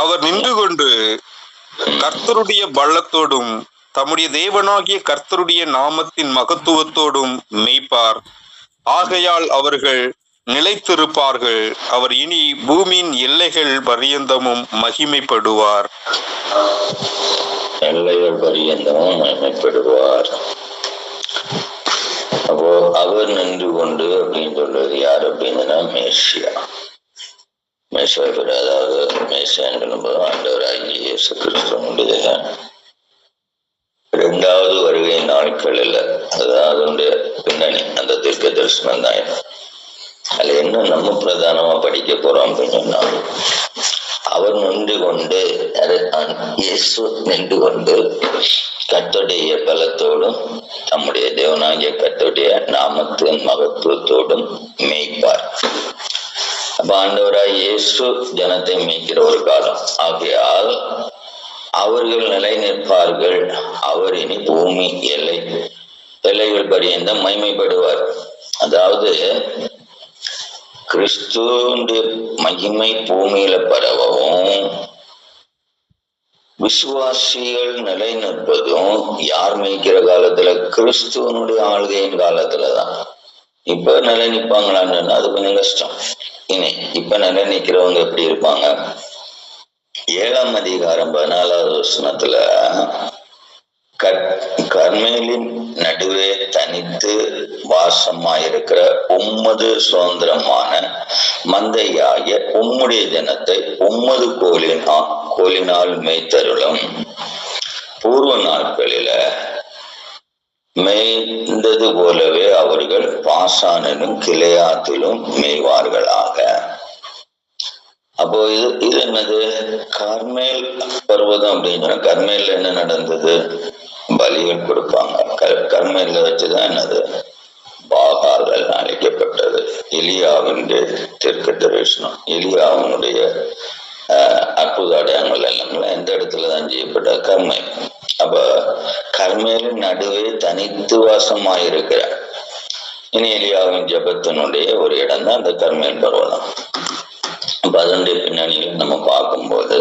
அவர் நின்று கொண்டு கர்த்தருடைய பள்ளத்தோடும் தம்முடைய தேவனாகிய கர்த்தருடைய நாமத்தின் மகத்துவத்தோடும் மெய்ப்பார். ஆகையால் அவர்கள் நிலைத்திருப்பார்கள். அவர் இனி பூமியின் எல்லைகள் பரியந்தமும் மகிமைப்படுவார். எல்லைகள் பரியந்தமும் மகிமைப்படுவார். அப்போ அவர் நின்று கொண்டு அப்படின்னு சொல்றது யார் அப்படின்னா மேசியா. மேசியா பேர் அதாவது மேசியான்னு போது ஆண்டவராகிய இயேசு கிறிஸ்துவனுடைய இரண்டாவது வருகை நாட்களில் அதாவது அதனுடைய பின்னணி அந்த தீர்க்க தரிசனம் தான் அதுல என்ன நம்ம பிரதானமா படிக்க போறோம் அப்படின்னு சொன்னா அவர் நின்று கொண்டு அது- இயேசு நின்று கொண்டு கத்தோடைய பலத்தோடும் தம்முடைய தேவனாகிய கத்தோடைய நாமத்தின் மகத்துவத்தோடும் மேய்ப்பார். அப்ப ஆண்டவராய் இயேசு ஜனத்தை மீக்கிற ஒரு காலம். ஆகையால் அவர்கள் நிலை நிற்பார்கள் அவர் இனி பூமி எல்லை. எல்லைகள் பரியந்தம் மைமைப்படுவார். அதாவது கிறிஸ்துவனுடைய மகிமை பூமியில பரவவும் விசுவாசிகள் நிலை நிற்பதும் யார் மேய்க்கிற காலத்துல? கிறிஸ்துவனுடைய ஆளுகையின் காலத்துலதான். இப்ப நிலை நிற்பாங்களான்னு அது கொஞ்சம் கஷ்டம். இனி இப்ப நிலை நிக்கிறவங்க எப்படி இருப்பாங்க? ஏழாம் அதிகாரம் பதினாலாவது வருஷத்துல கற்- கர்மேலின் நடுவே தனித்து வாசமாயிருக்கிற உம்மது சுதந்திரமான மந்தையாகிய உம்முடைய தினத்தை உம்மது கோலினா கோலினால் மேய்த்தருளும். பூர்வ நாட்களில மேய்ந்தது போலவே அவர்கள் பாசானிலும் கிளையாத்திலும் மேய்வார்களாக. அப்போ இது இது என்னது? கர்மேல் பருவதம் அப்படின்னு சொன்னா என்ன நடந்தது? பலிகள் கொடுப்பாங்க. க- வச்சுதான் என்னது? பாகார்கள் அழைக்கப்பட்டது. எலியாவின் தெற்கு தரிசனம் எலியாவினுடைய அற்புத அடையாளங்கள் எல்லாம் எந்த இடத்துல தான் செய்யப்பட்ட கர்மை? கர்மேலின் நடுவே தனித்து வாசமாயிருக்கிறார். இனி எலியாவின் ஜபத்தினுடைய ஒரு இடம் தான் அந்த கர்மேல் பர்வதம். அப்ப அதனுடைய பின்னணியில் நம்ம பார்க்கும்போது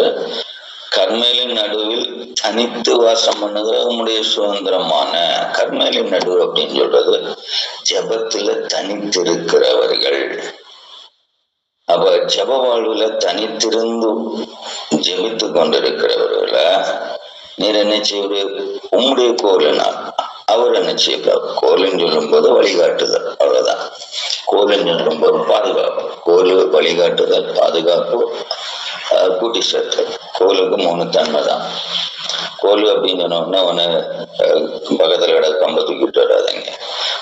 கர்மேலின் நடுவில் தனித்து வாசம் பண்ணுகிற நம்முடைய சுதந்திரமான கர்மேலின் நடுவு அப்படின்னு சொல்றது ஜபத்துல தனித்திருக்கிறவர்கள். அப்ப ஜப வாழ்வுல தனித்திருந்து ஜெபித்து கொண்டிருக்கிறவர்களை நீர் என்ன செய்வது? உம்முடைய கோலினால் அவர் என்ன செய்கிறார் சொல்லும் போது வழிகாட்டுதல். அவ்வளவுதான். கோலன் சொல்லும் போது பாதுகாப்பு. கோலு வழிகாட்டுதல் பாதுகாப்பு கூட்டி சேர்த்தல். கோலுக்கு மூணு தன்மை தான். கோல் அப்படின்னு சொன்னோம்னா அவனை பக்கத்தில் பக்கத்துல கம்ப தூக்கிட்டு வராதுங்க.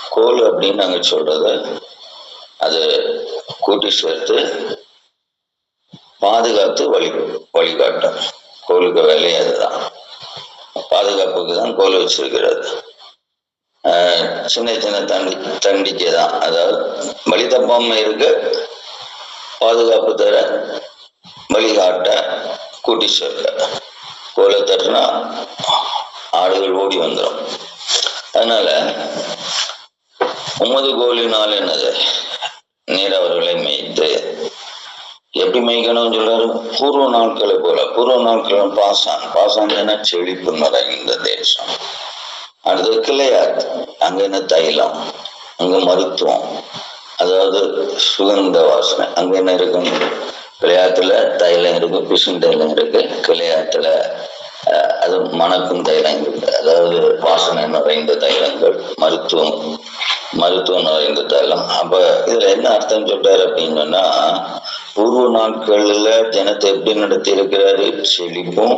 கோல் அப்படின்னு நாங்க சொல்றது அது கூட்டி சேர்த்து பாதுகாத்து வழி வழிகாட்டும். கோலுக்கு வேலையே அதுதான். பாதுகாப்புக்கு தான் கோல் வச்சிருக்கிறது. சின்ன சின்ன தண்டி தண்டிக்கை தான். அதாவது வழி தப்பாம இருக்க. பாதுகாப்பு தர வழிகாட்ட கூட்டி சேர்க்க. கோலை தட்டுனா ஆடுகள் ஓடி வந்துடும் அதனால உமது கோலினால் என்னது நீர் அவர்களை மேய்த்து எப்படி மேய்க்கணும்னு பூர்வ நாட்களை போல பூர்வ நாட்கள் பாசான். பாசான் என்ன செழிப்பு நிறைந்த தேசம். அடுத்து கிளையாத் அங்க என்ன தைலம் அங்க மருத்துவம் அதாவது சுகந்த வாசனை அங்க என்ன இருக்கும்? கிளையாத்துல தைலம் இருக்கு பிசும் தைலம் இருக்கு கிளையாத்துல அது மணக்கும் தைலம் இருக்கு. அதாவது வாசனை நிறைந்த தைலங்கள் மருத்துவம் மருத்துவம் நிறைந்த தைலம். அப்ப இதுல என்ன அர்த்தம் சொல்றாரு அப்படின்னு சொன்னா பூர்வ நாட்கள்ல ஜனத்தை எப்படி நடத்தி இருக்கிறாரு செழிப்பும்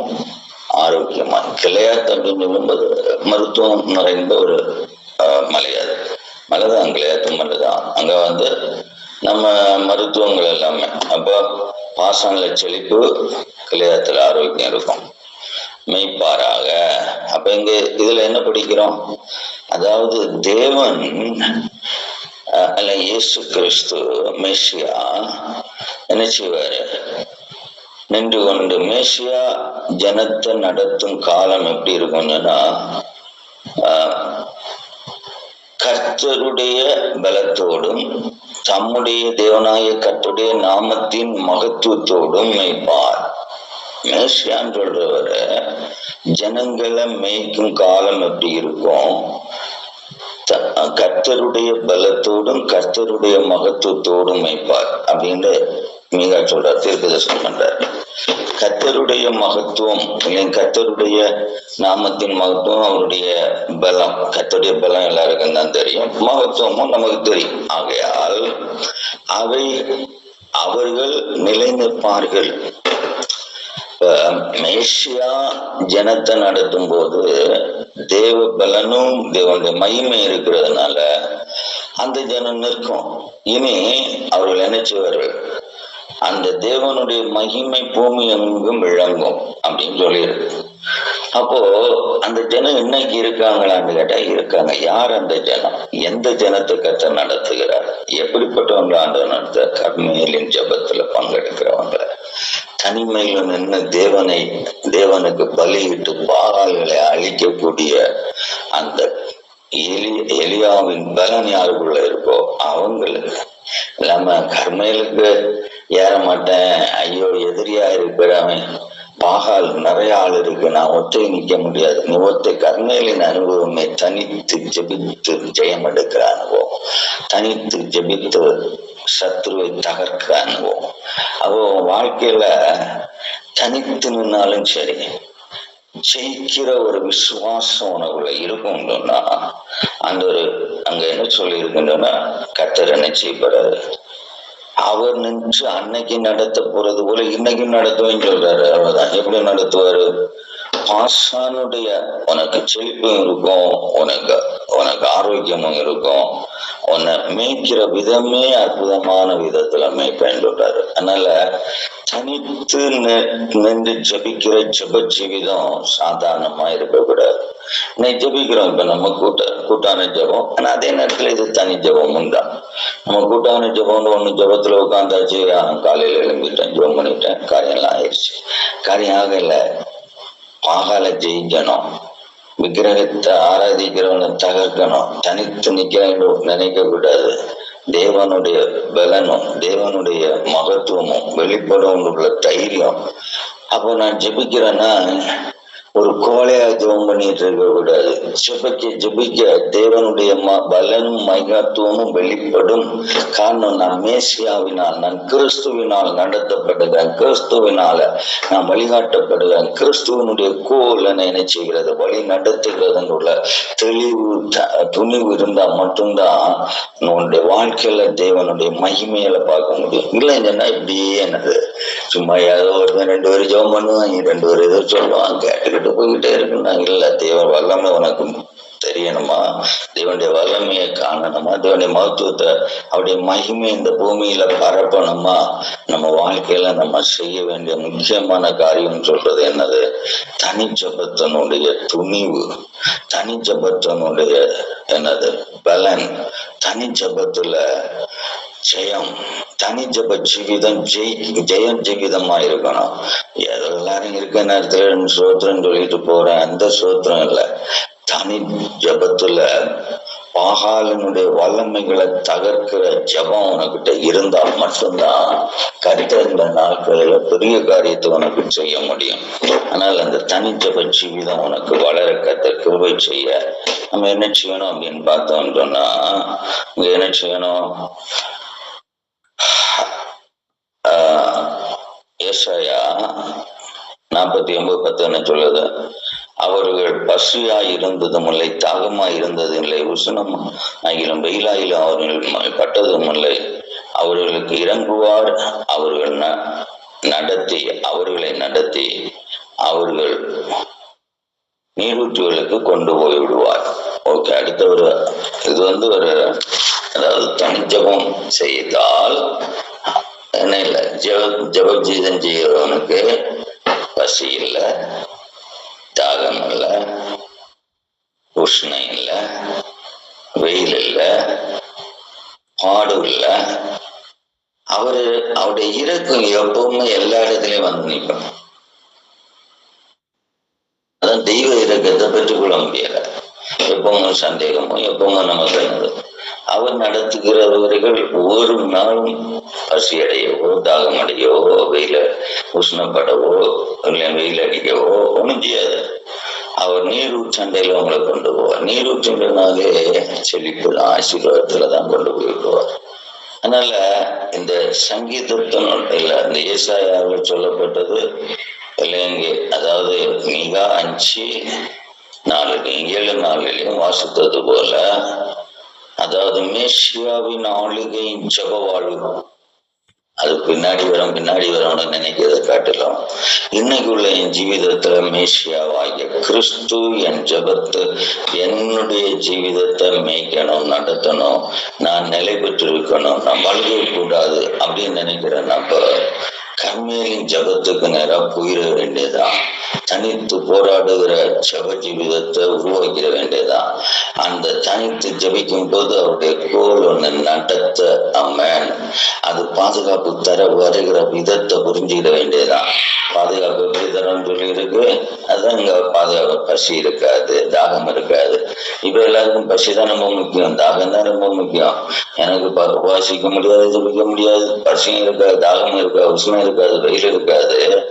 ஆரோக்கியமா கிளையாத் அப்படின்னு சொல்லும்போது மருத்துவம் நிறைந்த ஒரு மலையாது மலை தான் மலைதான் கிளையாத்து மலை தான் அங்க வந்து நம்ம மருத்துவங்கள் எல்லாமே அப்போ பாசன்ல செழிப்பு கிளையாத்துல ஆரோக்கியம் இருக்கும். மெய்ப்பாராக அப்ப இங்க இதுல என்ன படிக்கிறோம்? அதாவது தேவன் அல்ல இயேசு கிறிஸ்து மெஷியா என்ன செய்வாரு? நின்று கொண்டு மேசியா ஜனத்தை நடத்தும் காலம் எப்படி இருக்கும்னா கர்த்தருடைய பலத்தோடும் தம்முடைய தேவனாய கர்த்தருடைய நாமத்தின் மகத்துவத்தோடும் மெய்ப்பார். மேசியான்னு சொல்றவர ஜனங்களை மேய்க்கும் காலம் எப்படி இருக்கும்? கர்த்தருடைய பலத்தோடும் கர்த்தருடைய மகத்துவத்தோடும் மெய்ப்பார். அப்படின்னு மீகா சொல்றார் தீர்க்கதர்சனம் பண்றார். கத்தருடைய மகத்துவம் இல்லை நாமத்தின் மகத்துவம் அவருடைய பலம் கத்தருடைய பலம் எல்லாருக்கும் தான் தெரியும். மகத்துவமும் நமக்கு தெரியும். ஆகையால் அவை அவர்கள் நிலை நிற்பார்கள் இப்ப மேசியா ஜனத்தை நடத்தும் போது தேவ பலனும் தேவனுடைய மகிமை இருக்கிறதுனால அந்த ஜனம் நிற்கும். இனி அவர்கள் என்ன செய்வார்கள்? அந்த தேவனுடைய மகிமை பூமி எங்கும் விளங்கும் அப்படின்னு சொல்லியிருக்கு. அப்போ அந்த ஜனம் இன்னைக்கு இருக்காங்களான்னு கேட்டா இருக்காங்க. யார் அந்த ஜனம்? எந்த ஜனத்தை கத்த நடத்துகிறார்? எப்படிப்பட்டவங்க ஆண்டவர் நடத்த ஜபத்துல பங்கெடுக்கிறவங்க தனிமையில நின்று தேவனை தேவனுக்கு பலியிட்டு பாகால்களை அழிக்கக்கூடிய அந்த எலி எலியாவின் பலன் யாருக்குள்ள இருக்கோ அவங்களுக்கு. இல்லாம கர்மையிலுக்கு ஏற மாட்டேன் ஐயோ எதிரியா இருக்கிறாமே பாகால் நிறைய ஆள் இருக்கு. நான் ஒத்தை நிக்க முடியாது. நீ ஒத்தை கர்மேலின் அனுபவமே. தனித்து ஜெபித்து ஜெயம் எடுக்கிற அனுபவம். தனித்து ஜெபித்து சத்ருவை தகர்க்கிற அனுபவம். அப்போ வாழ்க்கையில தனித்து நின்னாலும் சரி ஜெயிக்கிற ஒரு விசுவாசம் உனக்குள்ள இருக்கும்னா அந்த ஒரு அங்க என்ன சொல்லி இருக்குன்னா கத்தர் என்ன செய்யப்படாது அவர் நின்று அன்னைக்கு நடத்த போறது போல இன்னைக்கும் நடத்துவேன்னு சொல்றாரு. அவ்வளவுதான் எப்படி நடத்துவாரு? பாஷானுடைய உனக்கு செழிப்பும் இருக்கும் உனக்கு உனக்கு ஆரோக்கியமும் இருக்கும். உன்னை மேய்க்கிற விதமே அற்புதமான விதத்துல மேய்ப்பேன் சொல்றாரு அதனால தனித்து நின்று ஜபிக்கிற ஜப ஜீவிதம் சாதாரணமா இருக்கக்கூடாது. இன்னைக்கு ஜபிக்கிறோம் இப்ப நம்ம கூட்ட கூட்டான ஜபம். ஆனா அதே நேரத்துல இது தனி ஜபமும் தான் நம்ம கூட்டான ஜபம்னு ஒண்ணு ஜபத்துல உட்காந்தாச்சு காலையில எழும்பிட்டேன் ஜபம் பண்ணிட்டேன். காரியம் எல்லாம் ஆயிடுச்சு. காரியம் ஆகல. பாகால ஜெயிக்கணும். விக்கிரகத்தை ஆராதிக்கிறவனை தகர்க்கணும். தனித்து நிக்க நினைக்க கூடாது. தேவனுடைய பலனும் தேவனுடைய மகத்துவமும் வெளிப்படும் உள்ள தைரியம். அப்போ நான் ஜெபிக்கிறேன்னா ஒரு கோலையா ஜெபம் பண்ணிட்டு இருக்க கூடாது. ஜெபிக்க ஜெபிக்க தேவனுடைய பலனும் மகத்துவமும் வெளிப்படும். காரணம் நான் மேசியாவினால் நான் கிறிஸ்துவினால் நடத்தப்படுகிறேன் கிறிஸ்துவினால நான் வழிகாட்டப்படுகிறேன் கிறிஸ்துவனுடைய கோல் என்ன என்ன செய்கிறது. வழி நடத்துகிறது தெளிவு த- துணிவு இருந்தா மட்டும்தான் உன்னுடைய வாழ்க்கையில தேவனுடைய மகிமையில பார்க்க முடியும். இல்லைன்னா இப்படியே என்னது? சும்மா ஏதோ ஒருத்தன் ரெண்டு பேரும் ஜெபம் பண்ணுவாங்க ரெண்டு பேரும் ஏதோ சொல்லுவாங்க. கேட்டுக்கிட்டு போய்கிட்டே இருக்குன்னா இல்ல தேவன் வல்லமை உனக்கு தெரியணுமா? தேவனுடைய வல்லமையை காணணுமா? தேவனுடைய மகத்துவத்தை அவருடைய மகிமை இந்த பூமியில பரப்பணுமா? நம்ம வாழ்க்கையில நம்ம செய்ய வேண்டிய முக்கியமான காரியம் சொல்றது என்னது? தனிச்சபத்தனுடைய துணிவு. தனிச்சபத்தனுடைய என்னது? பலன். தனிச்சபத்துல ஜெயம். தனி ஜப ஜீவிதம் ஜெய் ஜெயம் ஜீவிதமா இருக்கணும் ஏதோ எல்லாரும் இருக்க நேரத்துல? சோத்திரம் சொல்லிட்டு போறேன் அந்த சோத்திரம் இல்லை. தனி ஜபத்துல பாகாலனுடைய வல்லமைகளை தகர்க்கிற ஜபம் உனக்கிட்ட இருந்தா மட்டும்தான் கருத்த நாட்களில பெரிய காரியத்தை உனக்கு செய்ய முடியும். ஆனால் அந்த தனி ஜப ஜீவிதம் உனக்கு வளர கத்த கிருபை செய்ய. நம்ம என்ன செய்யணும் அப்படின்னு பார்த்தோம்னு சொன்னா என்ன செய்யணும்? ஏசாயா நாற்பத்தி ஒன்பது பத்து என்ன சொல்லுது? அவர்கள் பசியா இருந்ததும் இல்லை தாகமா இருந்ததும் இல்லை உஷ்ணம் ஆகிலும் வெயிலாயிலும் அவர்கள் பட்டதும் இல்லை அவர்களுக்கு இறங்குவார் அவர்கள் ந- நடத்தி அவர்களை நடத்தி அவர்கள் நீரூற்றுகளுக்கு கொண்டு போய் விடுவார் ஓகே அடுத்த ஒரு இது வந்து ஒரு அதாவது தனிஜபம் செய்தால் என்ன இல்லை ஜப ஜபஜீதம் செய்கிறவனுக்கு பசி இல்லை தாகம் இல்லை உஷ்ணம் இல்லை வெயில் இல்லை பாடு இல்லை. அவர் அவருடைய இறக்கம் எப்பவுமே எல்லா இடத்துலயும் வந்து நிற்கும். அதான் தெய்வ இறக்கத்தை பெற்றுக்கொள்ள முடியல. எப்பவும் சந்தேகமும் எப்பவும் நமக்கு என்னது? அவர் நடத்துகிறவர்கள் ஒரு நாளும் பசியடையவோ தாகமடையவோ வெயில உஷ்ணப்படவோ இல்லை வெயில் அடிக்கவோ ஒன்றும் செய்யாது. அவர் நீரூர் சண்டையில உங்களை கொண்டு போவார். நீரூற்றுனாலே செழிப்புல ஆசீர்வாதத்துல தான் கொண்டு போயிடுவார் அதனால இந்த சங்கீதத்தின் இல்ல இந்த ஏசாயாவில் சொல்லப்பட்டது இல்லைங்க அதாவது மிக அஞ்சு நாலு ஏழு நாளிலையும் வாசித்தது போல அதாவது மேஷியாவின் ஆளுகையின் ஜப வாழ்வு அது பின்னாடி வரும் பின்னாடி வரும்னு நினைக்கிறத காட்டிலும் இன்னைக்குள்ள என் ஜீவிதத்துல மேஷியாவாகிய கிறிஸ்து என் ஜபத்து என்னுடைய ஜீவிதத்தை மேய்க்கணும் நடத்தணும் நான் நிலை பெற்றிருக்கணும் நான் வழங்க கூடாது அப்படின்னு நினைக்கிற நம்ம கர்மேலின் ஜபத்துக்கு நேரம் போயிட வேண்டியதான் தனித்து போராடுகிற ஜப ஜீவிதத்தை உருவாக்கிட வேண்டியதான் அந்த தனித்து ஜபிக்கும் போது அவருடைய கோல் ஒன்று நடத்த அம்மன். அது பாதுகாப்பு தர வருகிற விதத்தை புரிஞ்சுக்கிட வேண்டியதான் பாதுகாப்பு எப்படி தரணும்னு சொல்லி இருக்கு. அதுதான் இங்க பாதுகாப்பு பசி இருக்காது தாகம் இருக்காது. இப்ப எல்லாருக்கும் பசி தான் ரொம்ப முக்கியம். தாகம் தான் ரொம்ப முக்கியம். எனக்கு உபாசிக்க முடியாது ஜபிக்க முடியாது. பசியும் இருக்காது தாகம் இருக்காது உஷ்ணம் இருக்காது வெயில் இருக்காது.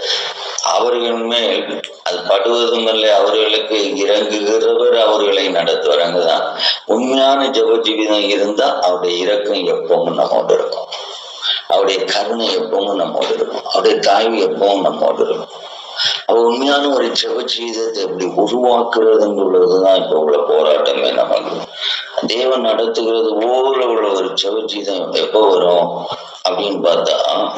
அவர்கள் மேல் அது படுவதும் இல்லை அவர்களுக்கு இறங்குகிறவர் அவர்களை நடத்துவார் அங்கதான் உண்மையான ஜப ஜீவிதம் இருந்தா அவருடைய இறக்கம் எப்பவும் நம்மோடு இருக்கும். அவருடைய கருணை எப்பவும் நம்மோடு இருக்கும். அவருடைய தாய்வு எப்பவும் நம்மோடு இருக்கும். அவ உண்மையான ஒரு ஜெப ஜீவிதத்தை எப்படி உருவாக்குறதுங்கிறதுதான் இப்ப உள்ள போராட்டமே நமக்கு. தேவன் நடத்துகிறது ஊர்ல உள்ள ஒரு ஜெப எப்போ வரும் அப்படின்னு பார்த்தா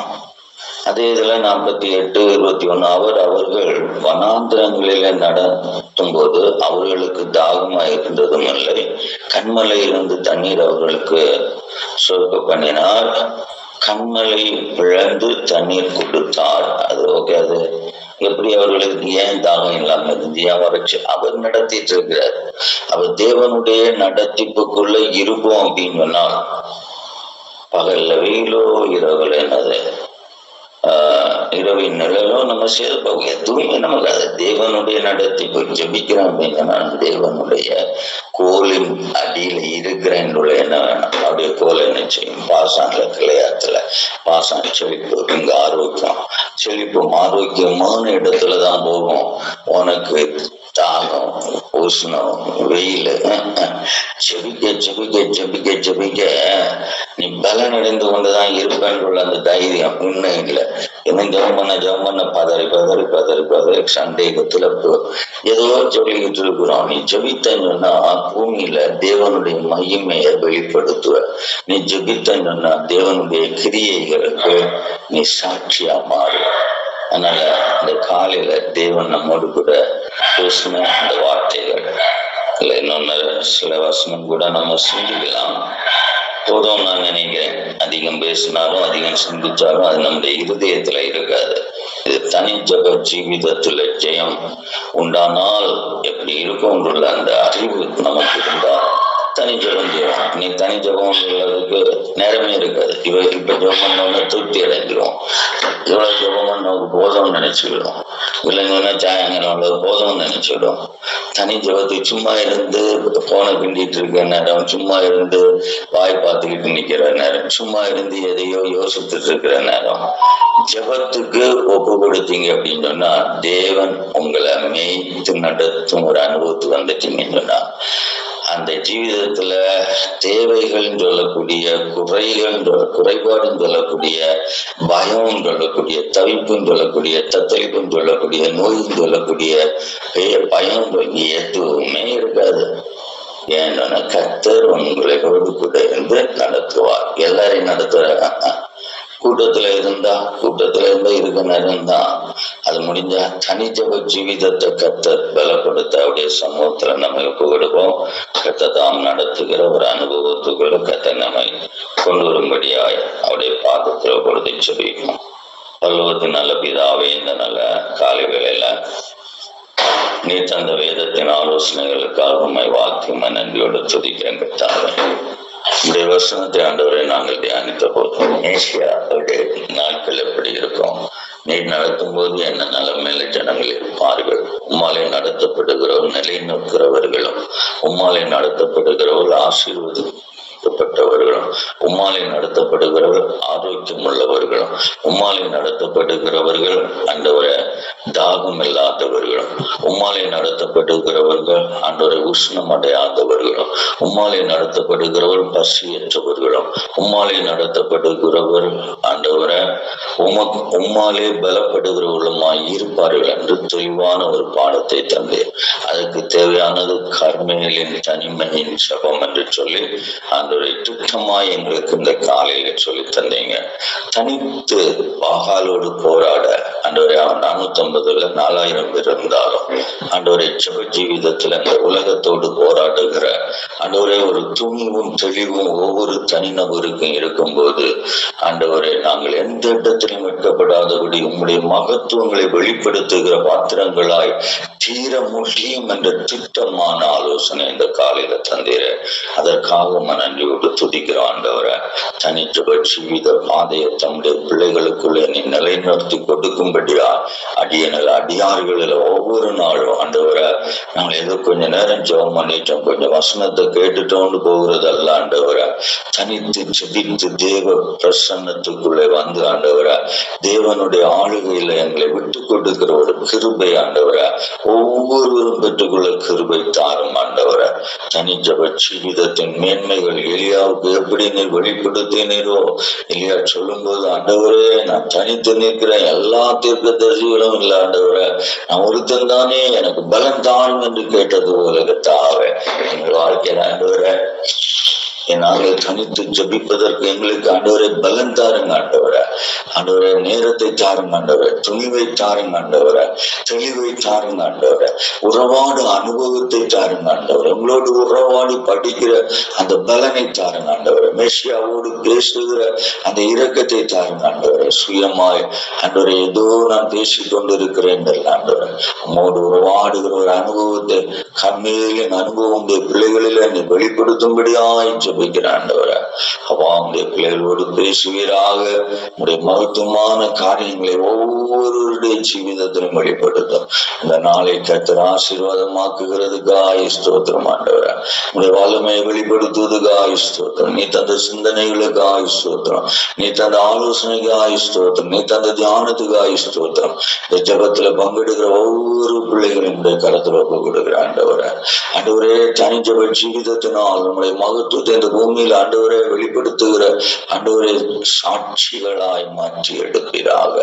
அதே இதுல நாற்பத்தி எட்டு இருபத்தி ஒண்ணு அவர் அவர்கள் வனாந்திரங்களில நடத்தும் போது அவர்களுக்கு தாகமாக இருந்ததும் இல்லை. கண்மலையிலிருந்து தண்ணீர் அவர்களுக்கு சொர்க்க பண்ணினார். கண்மலை பிளந்து தண்ணீர் கொடுத்தார். அது ஓகே அது எப்படி அவர்களுக்கு ஏன் தாகம் இல்லாம இருந்து ஏன் வறட்சி அவர் நடத்திட்டு இருக்கிறார். அவர் தேவனுடைய நடத்திப்புக்குள்ள இருப்போம் அப்படின்னு சொன்னால் பகல்ல வெயிலோ இரவுல என்னது? ஆஹ் இரவின் நிழலோ நம்ம சேர்ப்போம். எதுவுமே நமக்கு அது. தேவனுடைய நடத்தி போய் ஜபிக்கிறோம் அப்படின்னா நான் தேவனுடைய கோலின் அடியில இருக்கிறேன் என்ன வேணும்? அப்படியே கோல் என்ன செய்யும் பாசான்ல கிளையாத்துல பாசான் செழிப்பு இங்க ஆரோக்கியம். செழிப்பும் ஆரோக்கியமான இடத்துலதான் போகும் உனக்கு தாகம் உஷ்ணம் வெயில் ஜெபிக்க ஜெபிக்க ஜெபிக்க ஜெபிக்க. நீ பலன் அடைந்து கொண்டுதான் இருப்பேன் அந்த தைரியம் இன்னும் இல்லை. இன்னும் ஜெபம் பண்ண ஜெபம் பண்ண பதறி பதறி பதறி பதறி சந்தேகத்துல போ- ஏதோ சொல்லிக்கிட்டு இருக்கிறோம் நீ ஜெபித்தன்னு சொன்னா பூமியில தேவனுடைய மகிமையை வெளிப்படுத்துவ. நீ ஜெபித்தன்னு சொன்னா தேவனுடைய கிரியைகளுக்கு நீ சாட்சியா மாறு. அதனால இந்த காலையில தேவன் நம்மோடு கூட பேசின அந்த வார்த்தைகள் இல்ல இன்னொன்னு சில வசனம் கூட நம்ம சிந்திக்கலாம். போதும் நான் நினைக்கிறேன். அதிகம் பேசினாலும் அதிகம் சிந்திச்சாலும் அது நம்முடைய இருதயத்துல இருக்காது. இது தனி ஜக ஜீவிதத்துல ஜெயம் உண்டானால் எப்படி இருக்கும்ன்ற அந்த அறிவு நமக்கு இருந்தால் தனி ஜபம் செய்வோம் நீ தனி ஜபம் செய்வதற்கு நேரமே இருக்காது. இவ இப்ப ஜபம் பண்ணோம்னா திருப்தி அடைஞ்சிரும். இவ்வளவு ஜபம் பண்ணவங்க போதும்னு நினைச்சுக்கிடும். இல்லைங்கன்னா சாயங்காலம் உள்ளது போதும்னு நினைச்சுடும் தனி ஜபத்துக்கு சும்மா இருந்து போனை பிண்டிட்டு இருக்கிற நேரம் சும்மா இருந்து வாய் பார்த்துக்கிட்டு நிக்கிற நேரம் சும்மா இருந்து எதையோ யோசித்துட்டு இருக்கிற நேரம். ஜபத்துக்கு ஒப்பு கொடுத்தீங்க அப்படின்னு சொன்னா தேவன் உங்களை மேய்த்து நடத்தும் ஒரு அனுபவத்துக்கு வந்துட்டீங்கன்னு சொன்னா அந்த ஜீவிதத்துல தேவைகள் சொல்லக்கூடிய குறைகள் குறைபாடுன்னு சொல்லக்கூடிய பயம் சொல்லக்கூடிய தவிப்புன்னு சொல்லக்கூடிய தத்தளிப்புன்னு சொல்லக்கூடிய நோயின்னு சொல்லக்கூடிய பயம் எதுவுமே இருக்காது. ஏன்னா கத்தர் உங்களோடு கூட இருந்து நடத்துவார். எல்லாரையும் நடத்துறாங்க கூட்டத்துல இருந்தா கூட்டத்துல இருந்தா இருக்க நேரம் தான் அது முடிஞ்சா தனிஜப ஜீவிதத்தை கத்த பலப்படுத்த அவருடைய சமூகத்துல நம்ம ஒப்பு கத்த தாம் நடத்துகிற ஒரு அனுபவத்துக்குள்ள கத்த நம்மை கொண்டு வரும்படியாய் அவருடைய பாதத்துல பொழுது செபிக்கும் பல்லவத்து நல்ல பிதாவே இந்த நல்ல காலை வேளையில நீ தந்த வேதத்தின் ஆலோசனைகளுக்காக உண்மை வாக்கியமா நன்றியோடு துதிக்கிறேன் கத்தாவே உடைய வசனத்தை ஆண்டவரை நாங்கள் தியானித்த போது ஏசியாவுடைய நாட்கள் எப்படி இருக்கும்? நீ நடத்தும் போது என்ன நலமேல ஜனங்கள் இருப்பார்கள் உம்மாலை நடத்தப்படுகிறவர் நிலை நிற்கிறவர்களும் உம்மாலை நடத்தப்படுகிறவர் ஆசீர்வதி பெற்றவர்களும் உம்மாலை நடத்தப்படுகிறவர்கள் ஆரோக்கியம் உள்ளவர்களும் உம்மாலை நடத்தப்படுகிறவர்கள் ஆண்டவரை தாகம் இல்லாதவர்களும் உம்மாலை நடத்தப்படுகிறவர்கள் அன்றவரை உஷ்ணம் அடையாதவர்களும் உம்மாலை நடத்தப்படுகிறவர் பசியற்றவர்களும் உம்மாலை நடத்தப்படுகிறவர் ஆண்டவரை உமக்கு உம்மாலே பலப்படுகிறவர்களுமாய் இருப்பார்கள் என்று தெளிவான ஒரு பாடத்தை தந்தேன். அதுக்கு தேவையானது கர்மேலின் தனிமையின் சபம் என்று சொல்லி அந்த ஆண்டவரை திட்டமாய் எங்களுக்கு இந்த காலையில சொல்லி தந்தீங்க. தனித்து பாகாலோடு போராட அன்றவரை அவன் நானூத்தி ஐம்பதுல நாலாயிரம் பேர் இருந்தாலும் ஆண்டவரை ஜீவிதத்துல இந்த உலகத்தோடு போராடுகிற ஆண்டவரே ஒரு துணிவும் தெளிவும் ஒவ்வொரு தனிநபருக்கும் இருக்கும்போது ஆண்டவரே நாங்கள் எந்த இடத்திலும் வெட்கப்படாதபடி உங்களுடைய மகத்துவங்களை வெளிப்படுத்துகிற பாத்திரங்களாய் தீர முடியும் என்ற திட்டமான ஆலோசனை இந்த காலையில தந்தீர. அதற்காக நன்றியோடு துதிக்கிற ஆண்டவரை தனித்துவ ஜீவித பாதையை தம்முடைய பிள்ளைகளுக்குள்ளே நீ நிலைநிறுத்தி கொடுக்கும்படியா அடியனில் அடியார்களில் ஒவ்வொரு நாளும் ஆண்டவரை நாங்கள் ஏதோ கொஞ்ச நேரம் ஜெபம் பண்ணிட்டோம் கொஞ்சம் வசனத்தை கேட்டுட்டோம்னு போகிறதல்ல ஆண்டவரை. தனித்து செபித்து தேவ பிரசன்னத்துக்குள்ளே வந்து ஆண்டவரை தேவனுடைய ஆளுகையில எங்களை விட்டு கொடுக்கிற ஒரு கிருபை ஆண்டவரை ஒவ்வொருவரும் பெற்றுக்கொள்ள கிருபை தாரும் ஆண்டவரை. தனிஜப ஜீவிதத்தின் மேன்மைகள் எலியாவுக்கு எப்படி நீ வெளிப்படுத்தினீரோ? எலியா சொல்லும்போது ஆண்டவரே நான் தனித்து நிற்கிறேன். எல்லா தீர்க்க தரிசிகளும் இல்லை ஆண்டவரே. நான் ஒருத்தன் தானே. எனக்கு பலம் தான் என்று கேட்டது உலகத்தாவே எங்கள் வாழ்க்கையில் ஆண்டவரே நாங்கள் தனித்து ஜபிப்பதற்கு எங்களுக்கு ஆண்டவரை பலன் தாருங்க ஆண்டவரை. ஆண்டவர நேரத்தை தாருங்க ஆண்டவர துணிவை தாருங்க ஆண்டவரை தெளிவை தாருங்க ஆண்டவரை உறவாடு அனுபவத்தை தாருங்க ஆண்டவர். உங்களோடு உறவாடி படிக்கிற அந்த பலனை தாருங்க ஆண்டவர். மெஷியாவோடு பேசுகிற அந்த இரக்கத்தை தாருங்க ஆண்டவர். சுயமாய் ஆண்டவரை ஏதோ நான் பேசி கொண்டிருக்கிறேன் ஆண்டவரை. உங்களோடு உறவாடுகிற ஒரு அனுபவத்தை கண்மையிலின் அனுபவம் பிள்ளைகளில் என்னை வெளிப்படுத்தும்படியாய் ஜபிக்கிற ஆண்டவரை. அப்பா உங்களுடைய பிள்ளைகளோடு பேசுவீராக. உங்களுடைய மகத்துவமான காரியங்களை ஒவ்வொருவருடைய ஜீவிதத்திலும் வெளிப்படுத்தும். இந்த நாளை கத்திர ஆசீர்வாதமாக்குகிறதுக்காய் ஸ்தோத்திரம் ஆண்டவரை. உங்களுடைய வல்லமையை வெளிப்படுத்துவதுக்காய் ஸ்தோத்திரம். நீ தந்த சிந்தனைகளுக்காய் ஸ்தோத்திரம். நீ தந்த ஆலோசனைக்காய் ஸ்தோத்திரம். நீ தந்த தியானத்துக்காய் ஸ்தோத்திரம். இந்த ஜபத்துல பங்கெடுக்கிற ஒவ்வொரு பிள்ளைகளும் இந்த கருத்துல ஒப்பு கொடுக்கிற ஆண்டவரை. ஆண்டவரே தனி ஜப ஜீவிதத்தினால் நம்முடைய மகத்துவத்தை இந்த பூமியில் ஆண்டவரை வெளிப்படுத்துகிற ஆண்டவரை சாட்சிகளாய் மாற்றி எடுப்பீராக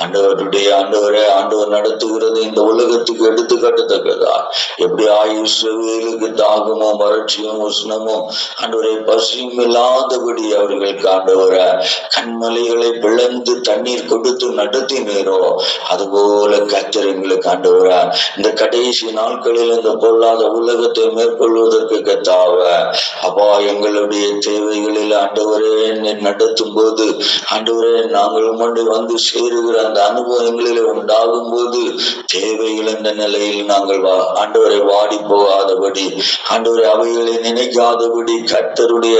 ஆண்டவருடைய ஆண்டவரை ஆண்டவர் நடத்துகிறது இந்த உலகத்துக்கு எடுத்துக்காட்டத்தக்கதா? எப்படி ஆயுஷ்வேலுக்கு தாகமோ வறட்சியும் உஷ்ணமும் ஆண்டவரை பசியும் இல்லாதபடி அவர்களுக்கு ஆண்டவரை கண்மலைகளை பிளந்து தண்ணீர் கொடுத்து நடத்தினீரோ அதுபோல கத்திரங்களுக்கு ஆண்டவரை இந்த கடைசி நாட்களில் இந்த பொல்லாத உலகத்தை மேற்கொள்வதற்கு கத்தாவ அப்பா எங்களுடைய தேவைகளில் ஆண்டவரே என்னை நடத்தும் போது ஆண்டவரே நாங்கள் உமண்டு வந்து சேருகிற அந்த அனுபவங்களில் உண்டாகும் போது தேவைகள் இந்த நிலையில் நாங்கள் வா ஆண்டவரை வாடி போகாதபடி ஆண்டவரை அவைகளை நினைக்காதபடி கர்த்தருடைய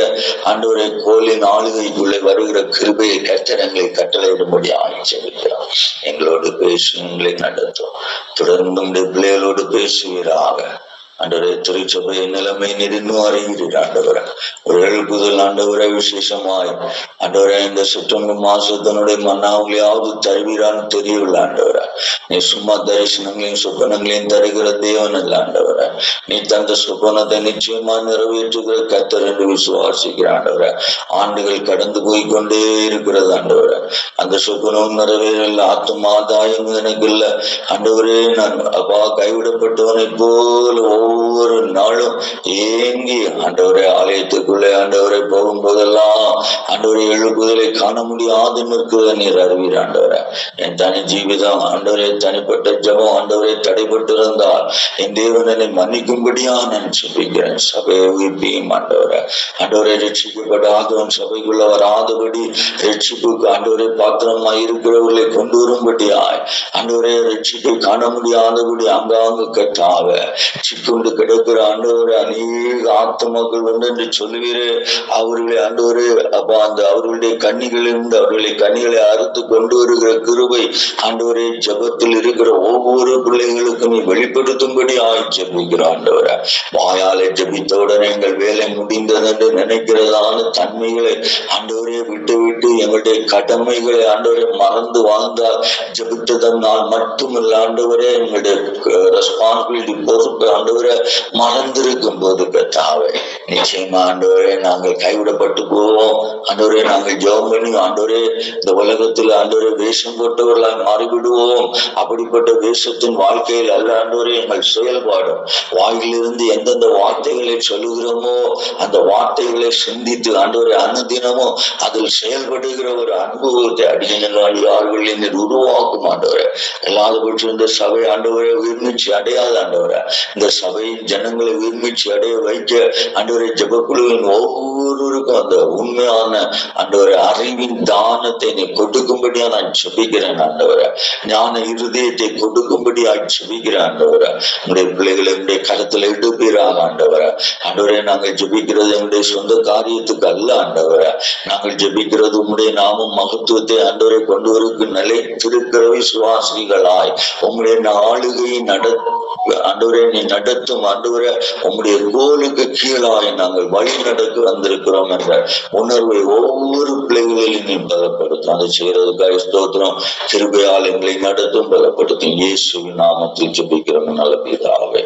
ஆண்டவரை கோலின் ஆளுகைக்குள்ளே வருகிற கிருபையை கர்த்தரங்களை கட்டளையிடும்படி ஆய்ச்சிருக்கிறோம் எங்களோடு பேசும் எங்களை நடத்தும். தொடர்ந்து பிள்ளைகளோடு பேசுவீராக. ஆண்டவரே திருச்சபையின் நிலைமை நெருந்து அறிகிறீர் ஆண்டவரை ஒரு எழுப்புதல் ஆண்டவரை விசேஷமாய். ஆண்டவரை இந்த சுற்றங்கு மாசத்தினுடைய மன்னாவிலையாவது தருவீரான்னு தெரியவில்லை ஆண்டவரை. நீ சும்மா தரிசனங்களையும் சுப்பனங்களையும் தருகிற தேவன் அல்ல ஆண்டவரை. நீ தந்த சுப்பனத்தை நிச்சயமா நிறைவேற்றுகிற கத்தர் என்று விசுவாசிக்கிற ஆண்டவரை. ஆண்டுகள் கடந்து போய் கொண்டே இருக்கிறது ஆண்டவரை. அந்த சுப்பனம் நிறைவேறல ஆத்தும் ஆதாயம் எனக்கு இல்லை ஆண்டவரே நான் அப்பா கைவிடப்பட்டவனை போல ஒவ்வொரு நாளும் ஏங்கி ஆண்டவரை ஆலயத்துக்குள்ளே ஆண்டவரை போகும்போதெல்லாம் ஆண்டவரை எழுப்புதலை காண முடியாது நிற்கிறத நீர் அறிவீர் ஆண்டவரை. என் தனி ஜீவிதம் ஆண்டவரை தனிப்பட்ட ஜபம் ஆண்டவரை தடைப்பட்டு என் தேவன் என்னை மன்னிக்கும்படியா நான் சிப்பிக்கிறேன் சபையை உயிர்ப்பியும் ஆண்டவரை. ஆண்டவரை ரட்சிக்கப்படாதவன் சபைக்குள்ள வராதபடி ரட்சிப்புக்கு ஆண்டவரை பாத்திரமாய் இருக்கிறவர்களை கொண்டு வரும்படியாய். ஆண்டவரை ரட்சிப்பை காண முடியாதபடி அங்காங்க கட்டாக சிக்கு கொண்டு கிடக்கிற ஆண்டவர் அநேக ஆத்மாக்கள் வந்து என்று சொல்லுவீரே அவர்களை ஆண்டவரே அப்ப அந்த அவர்களுடைய கண்ணிகளிலிருந்து அவர்களுடைய கண்ணிகளை அறுத்து கொண்டு வருகிற கிருபை ஆண்டவரே ஜெபத்தில் இருக்கிற ஒவ்வொரு பிள்ளைகளுக்கும் நீ வெளிப்படுத்தும்படி ஆய் ஜெபிக்கிற ஆண்டவரே. வாயாலே ஜபித்தவுடன் எங்கள் வேலை முடிந்தது என்று நினைக்கிறதான தன்மைகளை ஆண்டவரே விட்டு விட்டு எங்களுடைய கடமைகளை ஆண்டவரை மறந்து வாழ்ந்தால் ஜெபித்ததனால் மட்டுமல்ல ஆண்டவரே எங்களுடைய ரெஸ்பான்சிபிலிட்டி பொறுப்பு ஆண்டவரை மறந்திருக்கும் போது கத்தாவே. நிச்சயமா ஆண்டவரே நாங்கள் கைவிடப்பட்டு போவோம் ஆண்டவரே நாங்கள் ஜோம் பண்ணி ஆண்டவரே இந்த உலகத்தில் ஆண்டவரே வேஷம் போட்டவர்களாக மாறிவிடுவோம். அப்படிப்பட்ட வேஷத்தின் வாழ்க்கையில் அல்ல ஆண்டவரே எங்கள் செயல்பாடும். வாயிலிருந்து எந்தெந்த வார்த்தைகளை சொல்லுகிறோமோ அந்த வார்த்தைகளை சிந்தித்து ஆண்டவரே தினமும் அதில் செயல்படுகிற ஒரு அனுபவத்தை அடியினால் யார்கள் என்னை உருவாக்கும் ஆண்டவரே. எல்லாத பட்சம் இந்த சபை ஆண்டவரை உயிர்மிச்சு அடையாத ஆண்டவரை. இந்த சபை சபையின் ஜனங்களை உயிர்மிச்சு அடைய வைக்க அன்றுவரை ஜபக்குழுவின் ஒவ்வொருவருக்கும் அந்த உண்மையான அன்றுவரை அறிவின் தானத்தை நீ கொடுக்கும்படியா நான் ஜெபிக்கிறேன் ஆண்டவரை. ஞான இருதயத்தை கொடுக்கும்படியா ஜெபிக்கிறேன் ஆண்டவரை. உங்களுடைய பிள்ளைகளை என்னுடைய கருத்துல எடுப்பீராக ஆண்டவரை. ஆண்டவரை நாங்கள் ஜெபிக்கிறது எங்களுடைய சொந்த காரியத்துக்கு அல்ல ஆண்டவரை. நாங்கள் ஜெபிக்கிறது உங்களுடைய நாமும் மகத்துவத்தை ஆண்டவரை கொண்டு வருக்கு நிலைத்திருக்கிற விசுவாசிகளாய் உங்களுடைய ஆளுகை நட ஆண்டவரை நீ நடத்தும் ஆண்டவரே உம்முடைய கோலுக்கு கீழாய் நாங்கள் வழி நடக்க வந்திருக்கிறோம் என்ற உணர்வை ஒவ்வொரு பிள்ளைகளிலும் நீ பலப்படுத்தும். அதை செய்யறதுக்காக ஸ்தோத்திரம். திருபையால் எங்களை நடத்தும் பலப்படுத்தும். இயேசுவின் நாமத்தில் ஜபிக்கிறோம் நல்ல பிதாவே.